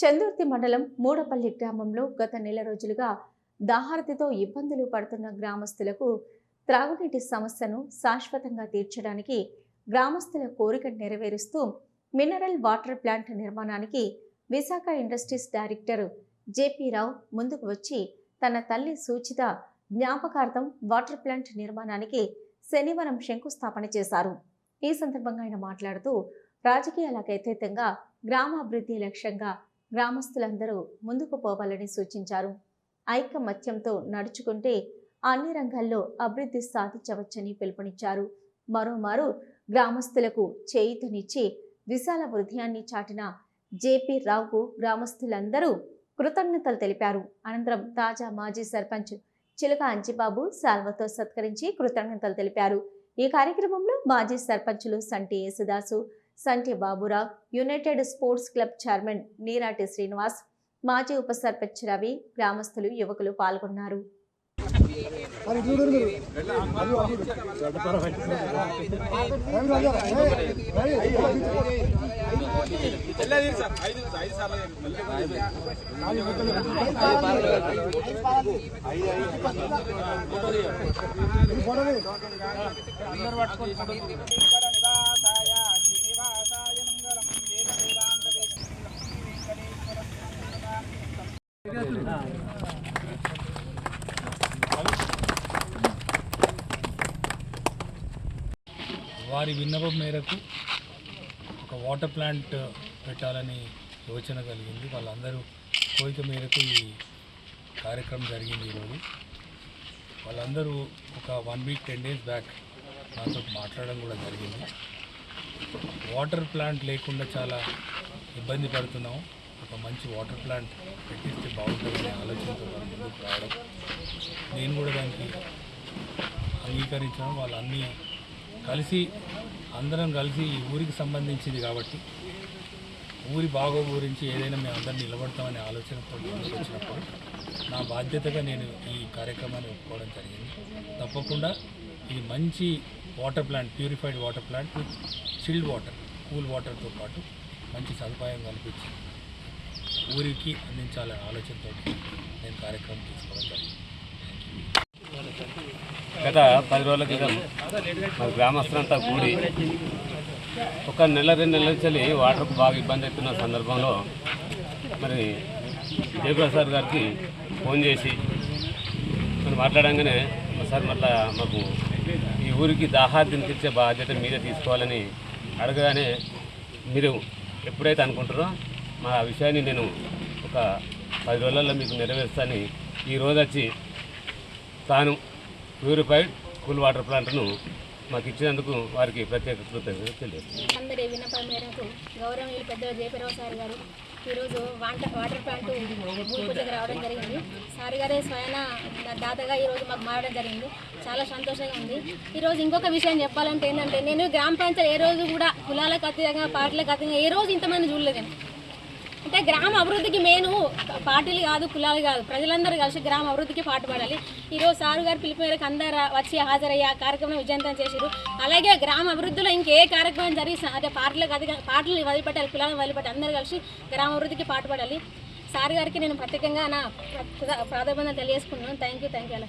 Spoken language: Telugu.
చందుర్తి మండలం మూడపల్లి గ్రామంలో గత నెల రోజులుగా దాహారతితో ఇబ్బందులు పడుతున్న గ్రామస్తులకు త్రాగునీటి సమస్యను శాశ్వతంగా తీర్చడానికి గ్రామస్తుల కోరిక నెరవేరుస్తూ మినరల్ వాటర్ ప్లాంట్ నిర్మాణానికి Visakha industries director JP Rao ముందుకు వచ్చి తన తల్లి సూచిత జ్ఞాపకార్థం వాటర్ ప్లాంట్ నిర్మాణానికి శనివారం శంకుస్థాపన చేశారు. ఈ సందర్భంగా ఆయన మాట్లాడుతూ రాజకీయాలకు అతీతంగా గ్రామాభివృద్ధి లక్ష్యంగా గ్రామస్తులందరూ ముందుకు పోవాలని సూచించారు. ఐకమత్యంతో నడుచుకుంటే అన్ని రంగాల్లో అభివృద్ధి సాధించవచ్చని పిలుపునిచ్చారు. మరోమారు గ్రామస్తులకు చేయూతనిచ్చి విశాల హృదయాన్ని చాటిన జేపీ రావుకు గ్రామస్తులందరూ కృతజ్ఞతలు తెలిపారు. అనంతరం తాజా మాజీ సర్పంచ్ చిలక అంజిబాబు సాల్వతో సత్కరించి కృతజ్ఞతలు తెలిపారు. ఈ కార్యక్రమంలో మాజీ సర్పంచులు Santi Yesudasu Santi Baburao united sports club chairman Neerati Srinivas మాజీ ఉప సర్పంచ్ రవి గ్రామస్తులు యువకులు పాల్గొన్నారు. అది చూడు మీరు అది అది రవి రాజా రవి రవి ఇది ఫోటోది నివాసాయ శ్రీనివాసాయ మంగళం వేద వేదాంత వారి విన్నపం మేరకు ఒక వాటర్ ప్లాంట్ పెట్టాలని యోచన కలిగింది. వాళ్ళందరూ కోరిక మేరకు ఈ కార్యక్రమం జరిగింది ఈరోజు. వాళ్ళందరూ ఒక one week ten days back నాతో మాట్లాడడం కూడా జరిగింది. వాటర్ ప్లాంట్ లేకుండా చాలా ఇబ్బంది పడుతున్నాం. ఒక మంచి వాటర్ ప్లాంట్ పెట్టిస్తే బాగుంటుందనే ఆలోచనతో ముందుకు రావడం. నేను కూడా దానికి అంగీకరించడం వాళ్ళు అన్నీ కలిసి అందరం కలిసి ఈ ఊరికి సంబంధించింది కాబట్టి ఊరి బాగో గురించి ఏదైనా మేము అందరం నిలబడతామనే ఆలోచనతో వచ్చినప్పుడు నా బాధ్యతగా నేను ఈ కార్యక్రమాన్ని ఒప్పుకోవడం జరిగింది. తప్పకుండా ఇది మంచి water plant purified water plant with chilled water cool వాటర్తో పాటు మంచి సదుపాయం కల్పించి ఊరికి అందించాలనే ఆలోచనతో నేను కార్యక్రమం తీసుకోవడం జరిగింది. గత పది రోజుల క్రితం మా గ్రామస్తులంతా కూడి ఒక నెల రెండు నెలల నుంచి వాటర్కు బాగా ఇబ్బంది అవుతున్న సందర్భంలో మరి జయప్రసాద్ గారికి ఫోన్ చేసి మరి మాట్లాడంగానే సార్ మళ్ళా మాకు ఈ ఊరికి దాహార్తిని తీర్చే బాధ్యత మీరే తీసుకోవాలని అడగగానే మీరు ఎప్పుడైతే అనుకుంటారో మా విషయాన్ని నేను ఒక పది రోజులలో మీకు నెరవేరుస్తానని ఈ రోజు వచ్చి తాను ప్యూరిఫైడ్ కూల్ వాటర్ ప్లాంట్ను మాకు ఇచ్చినందుకు వారికి ప్రత్యేక కృతజ్ఞతలు తెలియదు అందరి విన్నపం మేరకు గౌరవనీయులు పెద్ద జయపరావు సార్ గారు ఈరోజు వాంట వాటర్ ప్లాంట్ భూమి పూజకు రావడం జరిగింది. సార్ గారే స్వయన దాతగా ఈరోజు మాకు మారడం జరిగింది. చాలా సంతోషంగా ఉంది. ఈరోజు ఇంకొక విషయం చెప్పాలంటే ఏంటంటే నేను గ్రామ పంచాయతీ ఏ రోజు కూడా కులాలకు అతీతంగా పార్టీలకు అతీతంగా ఏ రోజు ఇంతమంది చూడలేదు అంటే గ్రామ అభివృద్ధికి మెయిన్ పార్టీలు కాదు కులాలు కాదు. ప్రజలందరూ కలిసి గ్రామ అభివృద్ధికి పాటుపడాలి. ఈరోజు సారు గారు పిలుపు మేరకు అందరు వచ్చి హాజరయ్యి ఆ కార్యక్రమం విజయంతం చేశారు అలాగే గ్రామ అభివృద్ధిలో ఇంకే కార్యక్రమం జరిగి అంటే పార్టీలకు అధిక పార్టీలు వదిలిపెట్టాలి కులాలను వదిలిపెట్టి అందరూ కలిసి గ్రామ అభివృద్ధికి పాటుపడాలి. సార్ గారికి నేను ప్రత్యేకంగా నా ప్రాధాన్యత తెలియజేసుకున్నాను థ్యాంక్ యూ థ్యాంక్ యూ